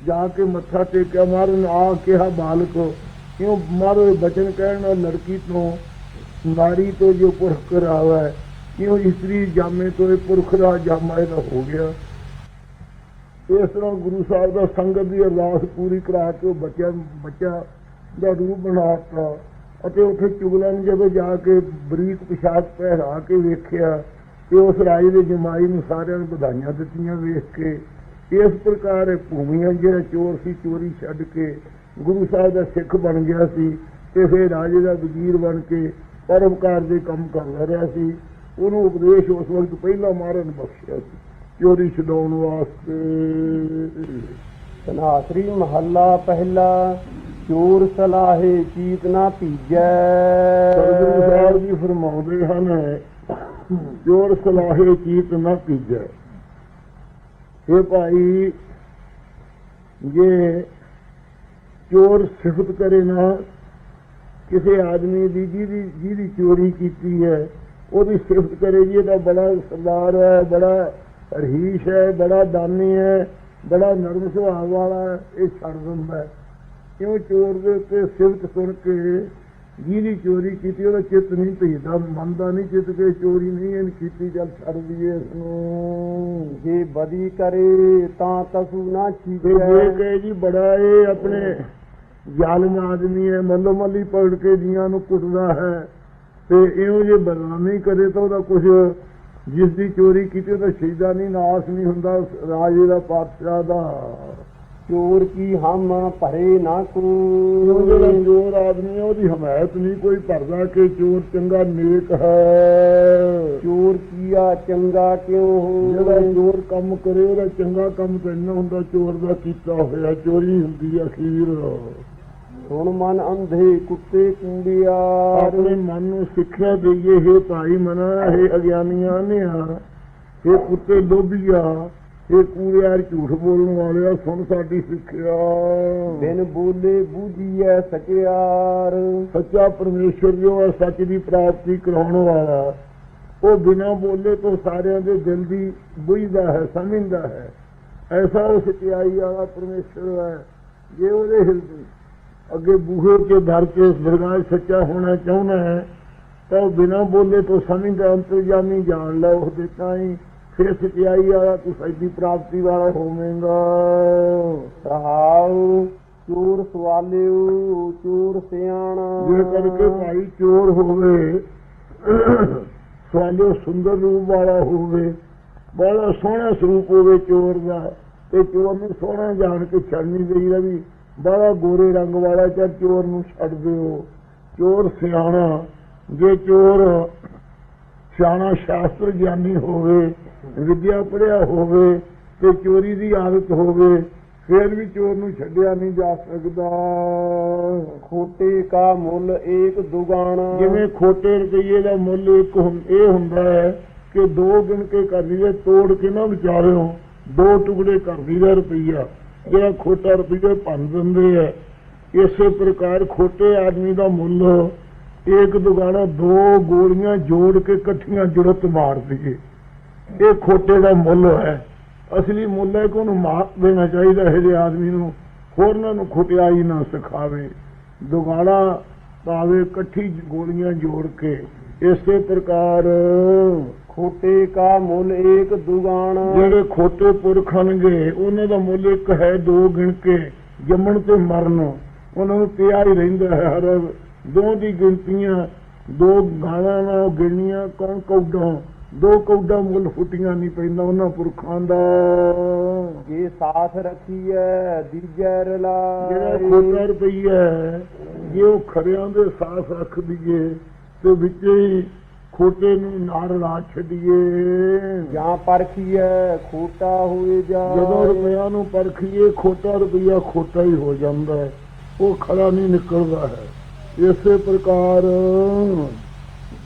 ਜਾ ਕੇ ਮੱਥਾ ਟੇਕਿਆ। ਮਾਰਨ ਆ ਕਿਹਾ, ਬਾਲਕ, ਕਿਉਂ ਮਾਰੋ ਬਚਨ ਕਹਿਣ ਨਾਲ ਲੜਕੀ ਤੋਂ ਨਾਰੀ ਤੋਂ ਜੋ ਪੁਰਖ ਕਰਾਵਾ ਕਿਉਂ ਇਸਤਰੀ ਜਾਮੇ ਤੋਂ ਇਹ ਪੁਰਖ ਦਾ ਜਾਮਾ ਇਹਦਾ ਹੋ ਗਿਆ। ਇਸ ਤਰ੍ਹਾਂ ਗੁਰੂ ਸਾਹਿਬ ਦਾ ਸੰਗਤ ਦੀ ਅਰਦਾਸ ਪੂਰੀ ਕਰਾ ਕੇ ਉਹ ਬੱਚਾ ਬੱਚਾ ਦਾ ਰੂਪ ਬਣਾਤਾ ਅਤੇ ਉੱਥੇ ਚੁਗਲਾਂ ਨੇ ਜਦੋਂ ਜਾ ਕੇ ਬਰੀਕ ਪਿਸ਼ਾਚ ਪਹਿਰਾ ਕੇ ਵੇਖਿਆ ਤੇ ਉਸ ਰਾਜੇ ਦੇ ਜਮਾਈ ਨੂੰ ਸਾਰਿਆਂ ਨੂੰ ਵਧਾਈਆਂ ਦਿੱਤੀਆਂ ਵੇਖ ਕੇ, ਇਸ ਪ੍ਰਕਾਰ ਇਹ ਭੂਮੀਆਂ ਜਿਹੜਾ ਚੋਰ ਸੀ, ਚੋਰੀ ਛੱਡ ਕੇ ਗੁਰੂ ਸਾਹਿਬ ਦਾ ਸਿੱਖ ਬਣ ਗਿਆ ਸੀ ਤੇ ਫਿਰ ਰਾਜੇ ਦਾ ਵਜ਼ੀਰ ਬਣ ਕੇ ਪਰਮਕਾਰ ਦੇ ਕੰਮ ਕਰ ਰਿਹਾ ਸੀ। ਉਹਨੂੰ ਉਪਦੇਸ਼ ਉਸ ਵਕਤ ਪਹਿਲਾਂ ਮਾਰਨ ਬਖਸ਼ਿਆ ਸੀ। ਚੋਰੀ ਛਡਾਉਣ ਵਾਸਤੇ। ਤਨਾਸਰੀ ਮਹੱਲਾ ਪਹਿਲਾ ਚੋਰ ਸਲਾਹੇ ਚੀਤ ਨਾ ਸਤਿਗੁਰੂ ਸਾਹਿਬ ਜੀ ਫਰਮਾਉਂਦੇ ਹਨ, ਚੋਰ ਸਲਾਹੇ ਚੀਤ ਨਾ ਪੀਜੈ ਇਹ ਭਾਈ, ਜੇ ਚੋਰ ਸਿਫਤ ਕਰੇ ਨਾ, ਕਿਸੇ ਆਦਮੀ ਦੀ ਜਿਹਦੀ ਜਿਹਦੀ ਚੋਰੀ ਕੀਤੀ ਹੈ, ਉਹਦੀ ਸਿਫਤ ਕਰੇ ਜੀ, ਇਹਦਾ ਬੜਾ ਸਰਦਾਰ ਹੈ, ਬੜਾ ਰਹੀਸ਼ ਹੈ, ਬੜਾ ਦਾਨੀ ਹੈ, ਬੜਾ ਨਰਮ ਸੁਭਾਅ ਵਾਲਾ ਇਹ ਛੱਡ ਦਿੰਦਾ ਹੈ। ਕਿਉਂ ਚੋਰ ਦੇ ਉੱਤੇ ਸਿਫਤ ਸੁਣ ਕੇ ਜਿਹਦੀ ਚੋਰੀ ਕੀਤੀ ਉਹਦਾ ਚਿੱਤ ਨਹੀਂ ਭੇਜਦਾ ਮੰਨਦਾ ਨਹੀਂ ਚਿੱਤ ਕੇ ਚੋਰੀ ਨਹੀਂ ਇਹਨ ਕੀਤੀ ਚੱਲ ਛੱਡ ਦਈਏ ਇਸ ਨੂੰ ਜੇ ਬਦੀ ਕਰੇ ਤਾਂ ਕਸੂ ਨਾ ਤੇ ਜੇ ਛੀਜੈ ਕਹੇ ਜੀ ਬੜਾ ਇਹ ਆਪਣੇ ਜ਼ਾਲਮ ਆਦਮੀ ਹੈ ਮੱਲੋ ਮੱਲੀ ਪੜ ਕੇ ਜੀਆਂ ਨੂੰ ਕੁੱਟਦਾ ਹੈ ਤੇ ਇਹੋ ਜੇ ਬਦਨਾਮੀ ਕਰੇ ਤਾਂ ਉਹਦਾ ਕੁਝ ਜਿਸ ਦੀ ਚੋਰੀ ਕੀਤੀ ਉਹਦਾ ਸ਼ਹੀਦਾ ਨਹੀਂ ਨਾਸ ਨਹੀਂ ਹੁੰਦਾ ਉਸ ਰਾਜੇ ਦਾ ਪਾਤਸ਼ਾਹ ਦਾ। ਚੋਰ ਕੀ ਹਮ ਭਰੇ ਨਾ ਉਹ ਜਿਹੜਾ ਕੋ ਚੋਰ ਆਦਮੀ ਹੈ ਉਹਦੀ ਹਮਾਇਤ ਨਹੀਂ ਕੋਈ ਭਰਦਾ ਕਿ ਚੋਰ ਚੰਗਾ ਨੇਕ ਹੈ। ਚੋਰ ਕੀਆ ਚੰਗਾ ਕਿਉ ਜਿਹੜਾ ਹੋ ਚੋਰ ਕੰਮ ਕਰੇ ਉਹਦਾ ਚੰਗਾ ਕੰਮ ਤਾਂ ਇੰਨਾ ਹੁੰਦਾ ਚੋਰ ਦਾ ਕੀਤਾ ਹੋਇਆ ਚੋਰੀ ਹੁੰਦੀ ਹੈ ਅਖੀਰ। ਸੁਣ ਮਨ ਅੰਧੇ ਕੁੱਤੇ ਕੁੰਡਿਆਰ ਆਪਣੇ ਮਨ ਨੂੰ ਸਿੱਖਿਆ ਦਈਏ ਹੈ ਭਾਈ ਮਨਾ ਹੈ ਅਗਿਆਨੀਆਂ ਨੇ ਆ ਇਹ ਕੁੱਤੇ ਲੋਭੀਆ। ਇਹ ਕੂੜਿਆਰ ਝੂਠ ਬੋਲਣ ਵਾਲਿਆ ਸੁਣ ਸਾਡੀ ਸਿੱਖਿਆ। ਬਿਨ ਬੋਲੇ ਬੂਝੀਐ ਸਕਿਆਰ ਸੱਚਾ ਪਰਮੇਸ਼ਰ ਜੋ ਹੈ ਸੱਚ ਦੀ ਪ੍ਰਾਪਤੀ ਕਰਾਉਣ ਵਾਲਾ। ਉਹ ਬਿਨਾਂ ਬੋਲੇ ਤੋਂ ਸਾਰਿਆਂ ਦੇ ਦਿਲ ਦੀ ਬੁਝਦਾ ਹੈ ਸਮਝਦਾ ਹੈ। ਐਸਾ ਉਹ ਸਚਾਈ ਵਾਲਾ ਪਰਮੇਸ਼ਰ ਹੈ ਜੇ ਉਹਦੇ ਹਿਰਦੇ ਅੱਗੇ ਬੂਹੇ ਕੇ ਧਰ ਕੇ ਦਰਗਾਹ ਸੱਚਾ ਹੋਣਾ ਚਾਹੁੰਦਾ ਹੈ ਤਾਂ ਉਹ ਬਿਨਾਂ ਬੋਲੇ ਤੋਂ ਸਮਝਦਾ ਅੰਤਰਜਾਮੀ ਜਾਣ ਲਾ ਉਹ ਦਿੱਤਾ ਹੀ ਫਿਰ ਸਚਾਈ ਵਾਲਾ ਤੂੰ ਸੱਚੀ ਪ੍ਰਾਪਤੀ ਵਾਲਾ ਹੋਵੇਂਗਾ। ਰਹਾਉ ਚੋਰ ਸਵਾਲਿਓ, ਚੋਰ ਸਿਆਣਾ। ਜੇ ਕਰਕੇ ਭਾਈ ਚੋਰ ਹੋਵੇ, ਸਵਾਲਿਓ ਸੁੰਦਰ ਰੂਪ ਵਾਲਾ ਹੋਵੇ, ਬੜਾ ਸੋਹਣਾ ਸਰੂਪ ਹੋਵੇ ਚੋਰ ਦਾ, ਤੇ ਚੋਰ ਨੂੰ ਸੋਹਣਾ ਜਾਣ ਕੇ ਛੱਡਣੀ ਚਾਹੀਦਾ ਵੀ, ਬੜਾ ਗੋਰੇ ਰੰਗ ਵਾਲਾ ਚਾਹ ਚੋਰ ਨੂੰ ਛੱਡ ਦਿਓ। ਚੋਰ ਸਿਆਣਾ, ਜੇ ਚੋਰ ਸਿਆਣਾ ਸ਼ਾਸਤਰ ਗਿਆਨੀ ਹੋਵੇ ਵਿਦਿਆ ਪੜਿਆ ਹੋਵੇ ਤੇ ਚੋਰੀ ਦੀ ਆਦਤ ਹੋਵੇ ਫਿਰ ਵੀ ਚੋਰ ਨੂੰ ਛੱਡਿਆ ਨਹੀਂ ਜਾ ਸਕਦਾ। ਖੋਟੇ ਕਾ ਮੁੱਲ ਏਕ ਦੁਗਾਣਾ। ਜਿਵੇਂ ਖੋਟੇ ਰੁਪਈਏ ਦਾ ਮੁੱਲ ਇੱਕ ਹੁੰ- ਇਹ ਹੁੰਦਾ ਹੈ ਕਿ ਦੋ ਗਿਣ ਕੇ ਕਰ ਲਈਏ ਤੋੜ ਕੇ ਨਾ ਵਿਚਾਰਿਓ ਦੋ ਟੁਕੜੇ ਕਰ ਲਈਦਾ ਰੁਪਈਆ ਜਿਹੜਾ ਖੋਟਾ ਰੁਪਈਆ ਭੰਨ ਦਿੰਦੇ ਆ ਇਸੇ ਪ੍ਰਕਾਰ ਖੋਟੇ ਆਦਮੀ ਦਾ ਮੁੱਲ ਇੱਕ ਦੁਗਾਣਾ ਦੋ ਗੋਲੀਆਂ ਜੋੜ ਕੇ ਇਕੱਠੀਆਂ ਜੁੜਤ ਮਾਰ ਦਈਏ ਇਹ ਖੋਟੇ ਦਾ ਮੁੱਲ ਹੈ। ਅਸਲੀ ਮੁੱਲ ਹੈ ਕਿ ਉਹਨੂੰ ਮਾਰ ਦੇਣਾ ਚਾਹੀਦਾ ਹੈ ਜੇ ਆਦਮੀ ਨੂੰ। ਹੋਰਨਾਂ ਨੂੰ ਖੁਟਿਆਈ ਨਾ ਸਿਖਾਵੇ। ਦੁਗਾਣਾ ਪਾਵੇ, ਇਕੱਠੀ ਗੋਲੀਆਂ ਜੋੜ ਕੇ। ਇਸੇ ਪ੍ਰਕਾਰ ਖੋਟੇ ਕਾ ਮੁੱਲ ਏਕ ਦੁਗਾਣਾ। ਜਿਹੜੇ ਖੋਟੇ ਪੁਰਖ ਹਨਗੇ ਉਹਨਾਂ ਦਾ ਮੁੱਲ ਇੱਕ ਹੈ ਦੋ ਗਿਣ ਕੇ। ਜੰਮਣ ਤੇ ਮਰਨ, ਉਹਨਾਂ ਨੂੰ ਪਿਆ ਹੀ ਰਹਿੰਦਾ ਹੈ ਹਰ ਦੋ ਦੀ ਗਿਣਤੀਆਂ, ਦੋ ਗਾਲਾਂ ਨਾਲ ਗਿਣੀਆਂ ਕੌਣ ਕੌਡਾ ਦੋ ਕੌਡਾ ਮੁੱਲ ਫੁੱਟੀਆਂ ਨਹੀਂ ਪੈਂਦਾ ਉਹਨਾਂ ਪੁਰਖਾਂ ਦਾ। ਜੇ ਸਾਥ ਰਖੀਐ ਦੀਜੈ ਜਿਹੜਾ ਰਲਾਈ ਖੋਟਾ ਰੁਪਈਆ ਜੇ ਉਹ ਖਰਿਆਂ ਦੇ ਸਾਥ ਰੱਖ ਦਈਏ ਤੇ ਵਿੱਚ ਹੀ ਖੋਟੇ ਨੂੰ ਨਾਲ ਲਾ ਛੱਡੀਏ। ਜਾਂ ਪਰਖੀਐ ਖੋਟਾ ਹੋਏ ਜਾ। ਜਦੋਂ ਰੁਪਈਆ ਨੂੰ ਪਰਖੀਏ ਖੋਟਾ ਰੁਪਈਆ ਖੋਟਾ ਹੀ ਹੋ ਜਾਂਦਾ ਹੈ ਉਹ ਖਰਾ ਨਹੀਂ ਨਿਕਲਦਾ ਹੈ। ਇਸੇ ਪ੍ਰਕਾਰ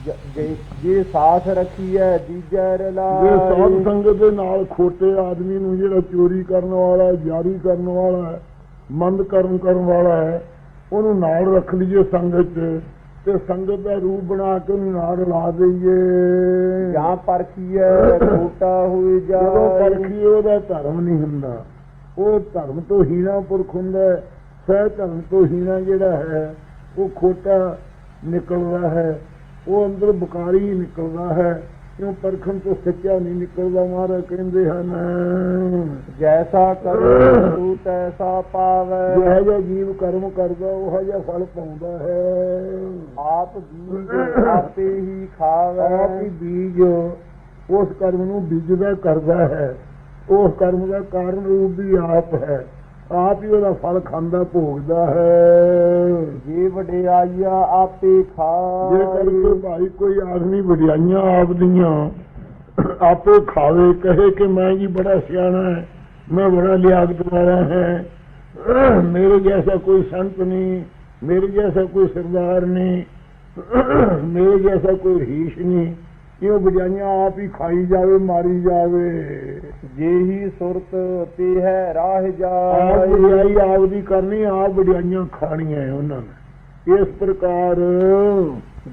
ਜ- ਜੇ- ਜੇ ਸਾਥ ਰਖੀਐ ਦੀਜੈ ਜੇ ਰਲਾਈ ਸਾਧ ਸੰਗਤ ਦੇ ਨਾਲ ਖੋਟੇ ਆਦਮੀ ਨੂੰ ਜਿਹੜਾ ਚੋਰੀ ਕਰਨ ਵਾਲਾ ਜਾਰੀ ਕਰਨ ਵਾਲਾ ਹੈ ਮੰਦ ਕਰਨ ਕਰਨ ਵਾਲਾ ਹੈ ਉਹਨੂੰ ਨਾਲ ਰੱਖ ਲਈਏ ਸੰਗਤ 'ਚ ਤੇ ਸੰਗਤ ਦਾ ਰੂਪ ਬਣਾ ਕੇ ਉਹਨੂੰ ਨਾਲ ਲਾ ਦਈਏ। ਜਾਂ ਪਰਖੀਐ ਖੋਟਾ ਹੋਏ ਜਾ ਜਦੋਂ ਪਰਖੀਏ ਉਹਦਾ ਧਰਮ ਨਹੀਂ ਹੁੰਦਾ। ਉਹ ਧਰਮ ਤੋਂ ਹੀਣਾ ਪੁਰਖ ਹੁੰਦਾ। ਸਹਿ ਧਰਮ ਤੋਂ ਹੀਣਾ ਜਿਹੜਾ ਹੈ ਉਹ ਖੋਟਾ ਨਿਕਲਦਾ ਹੈ। ਉਹ ਅੰਦਰ ਬੁਕਾਰੀ ਹੀ ਨਿਕਲਦਾ ਹੈ। ਕਿਉਂ ਪਰਖਣ ਤੋਂ ਸੱਚਾ ਨਹੀਂ ਨਿਕਲਦਾ ਮਹਾਰਾਜ ਕਹਿੰਦੇ ਹਨ। ਜੈਸਾ ਕਰੋ ਤੂ ਤੈਸਾ ਪਾਵੈ। ਜਿਹੜਾ ਜਿਹਾ ਜੀਵ ਕਰਮ ਕਰਦਾ ਉਹ ਜਿਹਾ ਫਲ ਪਾਉਂਦਾ ਹੈ। ਆਪ ਬੀਜ ਆਪੇ ਹੀ ਖਾਵੈ। ਆਪ ਹੀ ਬੀਜ ਉਸ ਕਰਮ ਨੂੰ ਬੀਜਦਾ ਕਰਦਾ ਹੈ। ਉਸ ਕਰਮ ਦਾ ਕਾਰਨ ਰੂਪ ਵੀ ਆਪ ਹੈ। ਆਪ ਹੀ ਉਹਦਾ ਫਲ ਖਾਂਦਾ ਭੋਗਦਾ ਹੈ। ਜੇ ਵਡਿਆਈਆ ਆਪੇ ਜੇ ਖਾਏ ਕਰਕੇ ਭਾਈ ਕੋਈ ਆਦਮੀ ਵਡਿਆਈਆਂ ਆਪ ਦੀਆਂ ਆਪੇ ਖਾਵੇ ਕਹੇ ਕਿ ਮੈਂ ਜੀ ਬੜਾ ਸਿਆਣਾ ਹੈ ਮੈਂ ਬੜਾ ਲਿਆਕਤ ਵਾਲਾ ਹੈ ਮੇਰੇ ਜੈਸਾ ਕੋਈ ਸੰਤ ਨਹੀਂ ਮੇਰੇ ਜੈਸਾ ਕੋਈ ਸਰਦਾਰ ਨਹੀਂ ਮੇਰੇ ਜੈਸਾ ਕੋਈ ਰੀਸ਼ ਨਹੀਂ ਇਹ ਵਡਿਆਈਆਂ ਆਪ ਹੀ ਖਾਈ ਜਾਵੇ ਮਾਰੀ ਜਾਵੇ। ਜੇਹੀ ਸੁਰਤ ਤੇ ਹੈ ਰਾਹ ਜਾਏ। ਵਡਿਆਈ ਆਪ ਦੀ ਕਰਨੀ ਆਪ ਵਡਿਆਈਆਂ ਖਾਣੀਆਂ ਹੈ ਉਹਨਾਂ ਨੇ। ਇਸ ਪ੍ਰਕਾਰ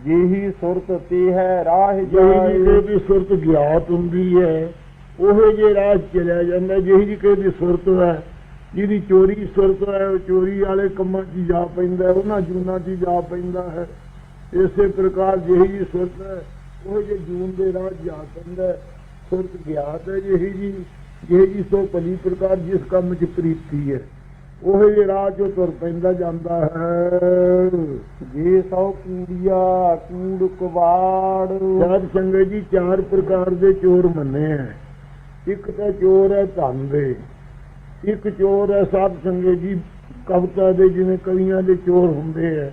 ਜੇਹੀ ਸੁਰਤ ਤੇ ਹੈ ਰਾਹ ਜਾਏ। ਦੀ ਸੁਰਤ ਗਿਆਤ ਹੁੰਦੀ ਹੈ ਉਹ ਜੇ ਰਾਹ ਚਲਿਆ ਜਾਂਦਾ ਜਿਹੀ ਜੀ ਕਿਸੇ ਦੀ ਸੁਰਤ ਹੈ ਜਿਹਦੀ ਚੋਰੀ ਸੁਰਤ ਹੈ ਉਹ ਚੋਰੀ ਵਾਲੇ ਕੰਮਾਂ 'ਚ ਜਾ ਪੈਂਦਾ ਉਹਨਾਂ ਜੂਨਾਂ 'ਚ ਜਾ ਪੈਂਦਾ ਹੈ। ਇਸੇ ਪ੍ਰਕਾਰ ਜਿਹੀ ਸੁਰਤ ਹੈ ਉਹ ਜੇ ਜੂਨ ਦੇ ਰਾਹ 'ਚ ਜਾ ਪੈਂਦਾ ਹੈ। ਸੁਰਤ ਗਿਆਤ ਹੈ ਜਿਹੀ ਜੀ ਜਿਹੀ ਜੀ ਸੋ ਭਲੀ ਪ੍ਰਕਾਰ ਜਿਸ ਕੰਮ 'ਚ ਪ੍ਰੀਤੀ ਹੈ। ਉਹ ਜੇ ਰਾਹ 'ਚੋਂ ਤੁਰ ਪੈਂਦਾ ਜਾਂਦਾ ਹੈ। ਜੇ ਸੌ ਕੂੜੀਆ ਕੂੜ ਕਵਾੜ। ਸਾਧ ਸੰਗਤ ਜੀ ਚਾਰ ਪ੍ਰਕਾਰ ਦੇ ਚੋਰ ਮੰਨੇ ਆ। ਇੱਕ ਤਾਂ ਚੋਰ ਹੈ ਧਨ ਦੇ ਇੱਕ ਚੋਰ ਹੈ ਸਾਧ ਸੰਗਤ ਜੀ ਕਵਿਤਾ ਦੇ ਜਿਵੇਂ ਕਵੀਆਂ ਦੇ ਚੋਰ ਹੁੰਦੇ ਆ।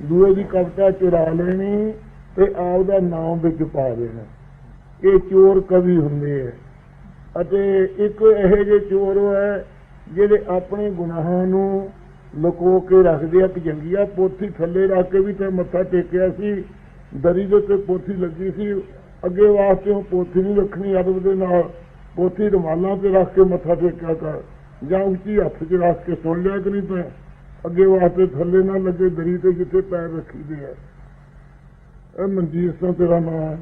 ਦੂਏ ਦੀ ਕਵਿਤਾ ਚੁਰਾ ਲੈਣੀ ਤੇ ਆਪ ਦਾ ਨਾਮ ਵਿੱਚ ਪਾ ਦੇਣਾ। ਇਹ ਚੋਰ ਕਵੀ ਹੁੰਦੇ ਆ। ਅਤੇ ਇੱਕ ਇਹੋ ਜਿਹੇ ਚੋਰ ਹੈ, ਜਿਹੜੇ ਆਪਣੇ ਗੁਨਾਹਾਂ ਨੂੰ ਲੁਕੋ ਕੇ ਰੱਖਦੇ ਆ। ਕਿ ਜੰਗੀਆ ਪੋਥੀ ਥੱਲੇ ਰੱਖ ਕੇ ਵੀ ਤੇ ਮੱਥਾ ਟੇਕਿਆ ਸੀ। ਦਰੀ ਦੇ ਉੱਤੇ ਪੋਥੀ ਲੱਗੀ ਸੀ। ਅੱਗੇ ਵਾਸਤੇ ਉਹ ਪੋਥੀ ਨਹੀਂ ਰੱਖਣੀ ਅਦਬ ਦੇ ਨਾਲ ਪੋਥੀ ਰੁਮਾਲਾਂ ਤੇ ਰੱਖ ਕੇ ਮੱਥਾ ਟੇਕਿਆ ਕਰ। ਜਾਂ ਉੱਚੀ ਹੱਥ 'ਚ ਰੱਖ ਕੇ ਸੁਣ ਲਿਆ ਕਿ ਨਹੀਂ ਤਾਂ ਅੱਗੇ ਵਾਸਤੇ ਥੱਲੇ ਨਾ ਲੱਗੇ ਦਰੀ ਤੇ ਜਿੱਥੇ ਪੈਰ ਰੱਖੀਦੇ ਆ। ਇਹ ਮਨਜੀਤ ਸਿੰਘ ਤੇਰਾ ਨਾਮ ਹੈ।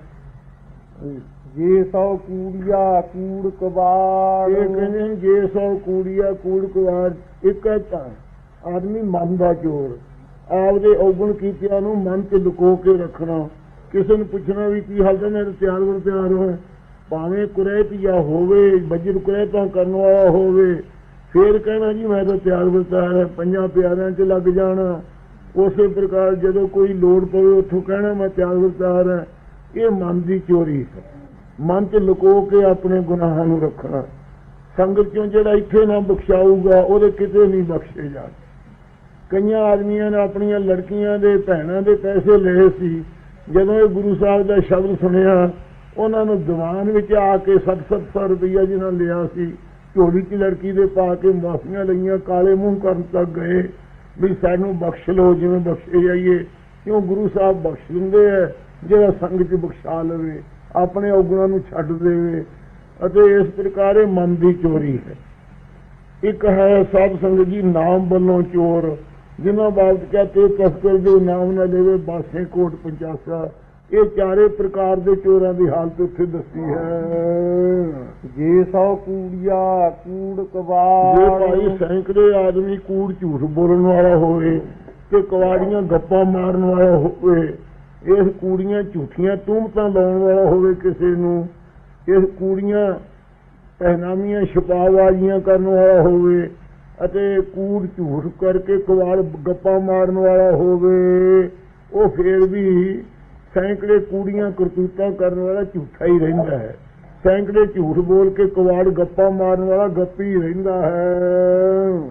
ਜੇ ਸੌ ਕੂੜੀਆ ਕੂੜ ਕਵਾੜ ਇਹ ਕਹਿੰਦੇ ਨੇ ਜੇ ਸੌ ਕੂੜੀਆ ਕੂੜ ਕੁਵਾਰ ਇੱਕ ਹੈ ਤਾਂ। ਆਦਮੀ ਮਨ ਦਾ ਚੋਰ। ਆਪਦੇ ਔਗਣ ਕੀਤਿਆਂ ਨੂੰ ਮਨ 'ਚ ਲੁਕੋ ਕੇ ਰੱਖਣਾ। ਕਿਸੇ ਨੂੰ ਪੁੱਛਣਾ ਵੀ ਕੀ ਹਾਲ ਹੈ ਮੇਰੇ ਤਿਆਰ ਵਰ ਤਿਆਰ ਹੋਏ ਭਾਵੇਂ ਕੁਰੇਤ ਜਾਂ ਹੋਵੇ ਵਜਰ ਕੁਰੇਤਾਂ ਕਰਨ ਵਾਲਾ ਹੋਵੇ ਫੇਰ ਕਹਿਣਾ ਜੀ ਮੈਂ ਤਾਂ ਤਿਆਰ ਵਰ ਤਿਆਰ ਹੈ ਪੰਜਾਂ ਪਿਆਰਿਆਂ 'ਚ ਲੱਗ ਜਾਣਾ। ਉਸੇ ਪ੍ਰਕਾਰ ਜਦੋਂ ਕੋਈ ਲੋੜ ਪਵੇ ਉੱਥੋਂ ਕਹਿਣਾ ਮੈਂ ਤਿਆਰ ਵਰ ਇਹ ਮਨ ਦੀ ਚੋਰੀ ਹੈ। ਮਨ 'ਚ ਲੁਕੋ ਕੇ ਆਪਣੇ ਗੁਨਾਹਾਂ ਨੂੰ ਰੱਖਣਾ। ਸੰਗਤ ਚੋਂ ਜਿਹੜਾ ਇੱਥੇ ਨਾ ਬਖਸ਼ਾਊਗਾ, ਉਹਦੇ ਕਿਤੇ ਨਹੀਂ ਬਖਸ਼ੇ ਜਾ ਕਈਆਂ ਆਦਮੀਆਂ ਨੇ ਆਪਣੀਆਂ ਲੜਕੀਆਂ ਦੇ ਭੈਣਾਂ ਦੇ ਪੈਸੇ ਲਏ ਸੀ। ਜਦੋਂ ਇਹ ਗੁਰੂ ਸਾਹਿਬ ਦਾ ਸ਼ਬਦ ਸੁਣਿਆ, ਉਹਨਾਂ ਨੂੰ ਦੀਵਾਨ ਵਿੱਚ ਆ ਕੇ 7-700 ਰੁਪਈਆ ਜਿਹਨਾਂ ਲਿਆ ਸੀ, ਝੋਲੀ 'ਚ ਲੜਕੀ ਦੇ ਪਾ ਕੇ ਮਾਫੀਆਂ ਲਈਆਂ, ਕਾਲੇ ਮੂੰਹ ਕਰਨ ਤੱਕ ਗਏ। ਵੀ ਸਾਨੂੰ ਬਖਸ਼ ਲਓ, ਜਿਵੇਂ ਬਖਸ਼ੇ ਜਾਈਏ ਕਿਉਂ ਗੁਰੂ ਸਾਹਿਬ ਬਖਸ਼ ਦਿੰਦੇ ਆ? ਜਿਹੜਾ ਸੰਗਤ 'ਚ ਬਖਸ਼ਾ ਲਵੇ, ਆਪਣੇ ਔਗਣਾਂ ਨੂੰ ਛੱਡ ਦੇਵੇ। ਅਤੇ ਇਸ ਪ੍ਰਕਾਰ ਇਹ ਮਨ ਦੀ ਚੋਰੀ ਹੈ। ਇੱਕ ਹੈ ਸਾਧ ਸੰਗਤ ਜੀ, ਨਾਮ ਵੱਲੋਂ ਚੋਰ। ਜਿਨ੍ਹਾਂ ਬਾਬਤ ਕਹਤੇ ਤਸਕਰ ਜੋ ਨਾਮ ਨਾ ਦੇਵੇ ਬਾਸੇ ਕੋਟ, ਪੰਜਾਸਾ ਇਹ ਚਾਰੇ ਪ੍ਰਕਾਰ ਦੇ ਚੋਰਾਂ ਦੀ ਹਾਲਤ ਉੱਥੇ ਦੱਸੀ ਹੈ। ਜੇ ਸੌ ਕੂੜੀਆ ਕੂੜ ਜੇ ਕਵਾੜ ਭਾਈ ਸੈਂਕੜੇ ਆਦਮੀ ਕੂੜ ਝੂਠ ਬੋਲਣ ਵਾਲਾ ਹੋਵੇ ਤੇ ਕਵਾੜੀਆਂ ਗੱਪਾਂ ਮਾਰਨ ਵਾਲਾ ਹੋਵੇ ਇਸ ਕੂੜੀਆਂ ਝੂਠੀਆਂ ਤੂਮਤਾਂ ਲਾਉਣ ਵਾਲਾ ਹੋਵੇ ਕਿਸੇ ਨੂੰ ਇਸ ਕੂੜੀਆਂ ਪਹਿਨਾਮੀਆਂ ਛਪਾਵਾਜੀਆਂ ਕਰਨ ਵਾਲਾ ਹੋਵੇ ਅਤੇ ਕੂੜ ਝੂਠ ਕਰਕੇ ਕਵਾੜ ਗੱਪਾਂ ਮਾਰਨ ਵਾਲਾ ਹੋਵੇ ਉਹ ਫੇਰ ਵੀ ਸੈਂਕੜੇ ਕੂੜੀਆਂ ਕਰਤੂਤਾਂ ਕਰਨ ਵਾਲਾ ਝੂਠਾ ਹੀ ਰਹਿੰਦਾ ਹੈ। ਸੈਂਕੜੇ ਝੂਠ ਬੋਲ ਕੇ ਕਵਾੜ ਗੱਪਾਂ ਮਾਰਨ ਵਾਲਾ ਗੱਪੀ ਰਹਿੰਦਾ ਹੈ।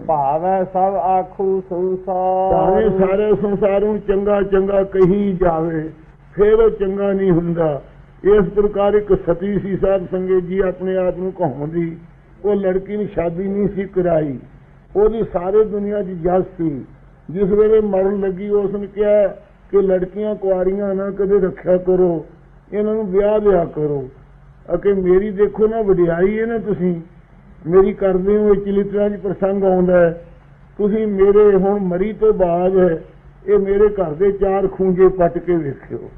ਭਾਵੇਂ ਸਭ ਆਖੂ ਭਾਵੇਂ ਸੰਸਾਰ ਸਾਰੇ ਸੰਸਾਰ ਨੂੰ ਚੰਗਾ ਚੰਗਾ ਕਹੀ ਜਾਵੇ ਫਿਰ ਉਹ ਚੰਗਾ ਨਹੀਂ ਹੁੰਦਾ। ਇਸ ਪ੍ਰਕਾਰ ਇੱਕ ਸਤੀ ਸੀ ਸਾਧ ਸੰਗਤ ਜੀ ਆਪਣੇ ਆਪ ਨੂੰ ਕਹਾਉਂਦੀ ਉਹ ਲੜਕੀ ਨੇ ਸ਼ਾਦੀ ਨਹੀਂ ਸੀ ਕਰਾਈ। ਉਹਦੀ ਸਾਰੇ ਦੁਨੀਆ 'ਚ ਜਸ ਸੀ। ਜਿਸ ਵੇਲੇ ਮਰਨ ਲੱਗੀ ਉਸ ਨੇ ਕਿਹਾ ਕਿ ਲੜਕੀਆਂ ਕੁਆਰੀਆਂ ਨਾ ਕਦੇ ਰੱਖਿਆ ਕਰੋ, ਇਹਨਾਂ ਨੂੰ ਵਿਆਹ ਲਿਆ ਕਰੋ। ਅਕੇ ਮੇਰੀ ਦੇਖੋ ਨਾ, ਵਡਿਆਈ ਹੈ ਨਾ ਤੁਸੀਂ। ਮੇਰੀ ਕਰਦੇ ਹੋ ਇਹ ਚਲਿਤਰਾਂ 'ਚ ਪ੍ਰਸੰਗ ਆਉਂਦਾ ਹੈ। ਤੁਸੀਂ ਮੇਰੇ ਹੁਣ ਮਰੀ ਤੋਂ ਬਾਅਦ ਇਹ ਮੇਰੇ ਘਰ ਦੇ ਚਾਰ ਖੂੰਜੇ ਪੱਟ ਕੇ ਵੇਖਿਓ।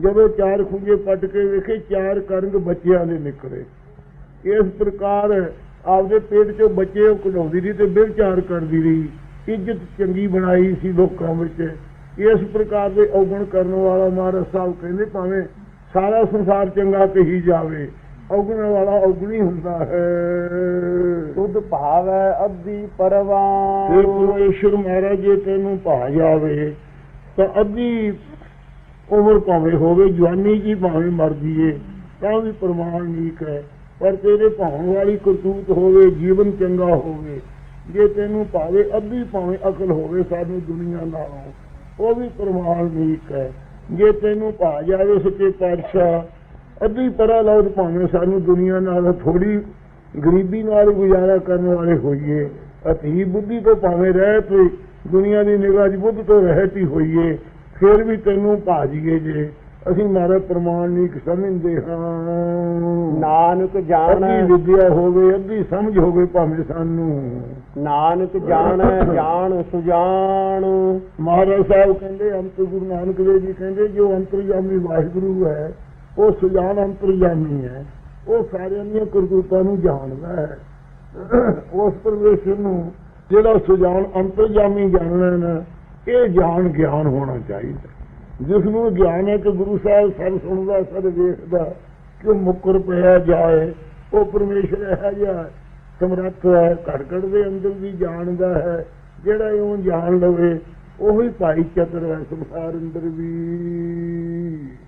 ਜਦੋਂ ਚਾਰ ਖੂੰਜੇ ਪੱਟ ਕੇ ਵੇਖੇ, ਚਾਰ ਕਰੰਗ ਬੱਚਿਆਂ ਦੇ ਨਿਕਲੇ। ਇਸ ਪ੍ਰਕਾਰ ਆਪਦੇ ਪੇਟ ਚੋਂ ਬੱਚੇ ਉਹ ਕਢਾਉਂਦੀ ਰਹੀ ਤੇ ਵਿਚਾਰ ਕਰਦੀ ਰਹੀ। ਇੱਜ਼ਤ ਚੰਗੀ ਬਣਾਈ ਸੀ ਲੋਕਾਂ ਵਿੱਚ। ਇਸ ਪ੍ਰਕਾਰ ਦੇ ਔਗਣ ਕਰਨ ਵਾਲਾ ਮਹਾਰਾਜ ਸਾਹਿਬ ਕਹਿੰਦੇ ਭਾਵੇਂ ਸਾਰਾ ਸੰਸਾਰ ਚੰਗਾ ਕਹੀ ਜਾਵੇ ਔਗਣ ਵਾਲਾ ਔਗਣੀ ਹੁੰਦਾ ਹੈ। ਸੁਧ ਭਾਵੈ ਅੱਧੀ ਜੇ ਪਰਵਾਨ ਪਰਮੇਸ਼ਰ ਮਹਾਰਾਜ ਜੇ ਤੈਨੂੰ ਭਾ ਜਾਵੇ ਤਾਂ ਅੱਧੀ ਉਮਰ ਭਾਵੇਂ ਹੋਵੇ ਜਵਾਨੀ ਜੀ ਭਾਵੇਂ ਮਰ ਜੀਏ ਤਾਂ ਵੀ ਪ੍ਰਮਾਣ ਨੀਕ ਹੈ। ਪਰ ਤੇਰੇ ਭਾਉਣ ਵਾਲੀ ਕਰਤੂਤ ਹੋਵੇ ਜੀਵਨ ਚੰਗਾ ਹੋਵੇ ਜੇ ਤੈਨੂੰ ਭਾਵੇਂ ਅੱਧੀ ਭਾਵੇਂ ਅਕਲ ਹੋਵੇ ਸਾਨੂੰ ਦੁਨੀਆ ਨਾਲੋਂ ਉਹ ਵੀ ਪ੍ਰਮਾਣ ਨੀਕ ਹੈ। ਜੇ ਤੈਨੂੰ ਭਾ ਜਾਵੇ ਸੱਚੇ ਪਾਤਸ਼ਾਹ, ਅੱਧੀ ਤਰ੍ਹਾਂ ਲੌਟ ਭਾਵੇਂ ਸਾਨੂੰ ਦੁਨੀਆ ਨਾਲ ਥੋੜੀ ਗਰੀਬੀ ਨਾਲ ਗੁਜ਼ਾਰਾ ਕਰਨ ਵਾਲੇ ਹੋਈਏ ਅਤੀ ਬੁੱਧੀ ਤੋਂ ਭਾਵੇਂ ਰਹਿ ਤੇ ਦੁਨੀਆ ਦੀ ਨਿਗਾਹ 'ਚ ਬੁੱਧ ਤੋਂ ਰਹਿਤ ਹੀ ਹੋਈਏ, ਫਿਰ ਵੀ ਤੈਨੂੰ ਭਾਜੀਏ ਜੇ। ਅਸੀਂ ਮਾਰੇ ਪ੍ਰਮਾਣ ਨੀਕ ਸਮਝਦੇ ਹਾਂ। ਨਾਨਕ ਜਾਣ। ਅੱਧੀ ਵਿਦਿਆ ਹੋਵੇ ਅੱਧੀ ਸਮਝ ਹੋਵੇ ਭਾਵੇਂ ਸਾਨੂੰ। ਨਾਨਕ ਜਾਣ ਜਾਣ ਸੁਜਾਨ ਮਹਾਰਾਜ ਸਾਹਿਬ ਕਹਿੰਦੇ ਅੰਤ ਗੁਰੂ ਨਾਨਕ ਦੇਵ ਜੀ ਕਹਿੰਦੇ ਜੋ ਅੰਤਰਜਾਮੀ ਵਾਹਿਗੁਰੂ ਹੈ ਉਹ ਸੁਜਾਨ ਅੰਤਰਜਾਮੀ ਹੈ। ਉਹ ਸਾਰਿਆਂ ਦੀਆਂ ਕਰਤੂਤਾਂ ਨੂੰ ਜਾਣਦਾ ਹੈ। ਉਸ ਪਰਮੇਸ਼ਰ ਨੂੰ ਜਿਹੜਾ ਸੁਜਾਨ ਅੰਤਰਜਾਮੀ ਜਾਣਨਾ ਇਹ ਜਾਣ ਗਿਆਨ ਹੋਣਾ ਚਾਹੀਦਾ ਜਿਸ ਨੂੰ ਗਿਆਨ ਹੈ ਕਿ ਗੁਰੂ ਸਾਹਿਬ ਸਰ ਸੁਣਦਾ ਸਰ ਵੇਖਦਾ ਕਿ ਮੁੱਕਰ ਪਿਆ ਜਾਏ, ਉਹ ਪਰਮੇਸ਼ਰ ਹੈ ਜਿਹਾ ਸਮਰੱਥ ਹੈ ਘੜ ਘੜ ਦੇ ਅੰਦਰ ਵੀ ਜਾਣਦਾ ਹੈ। ਜਿਹੜਾ ਇਉਂ ਜਾਣ ਲਵੇ, ਉਹੀ ਭਾਈ ਚਤਰ ਹੈ ਸੰਸਾਰ ਅੰਦਰ ਵੀ।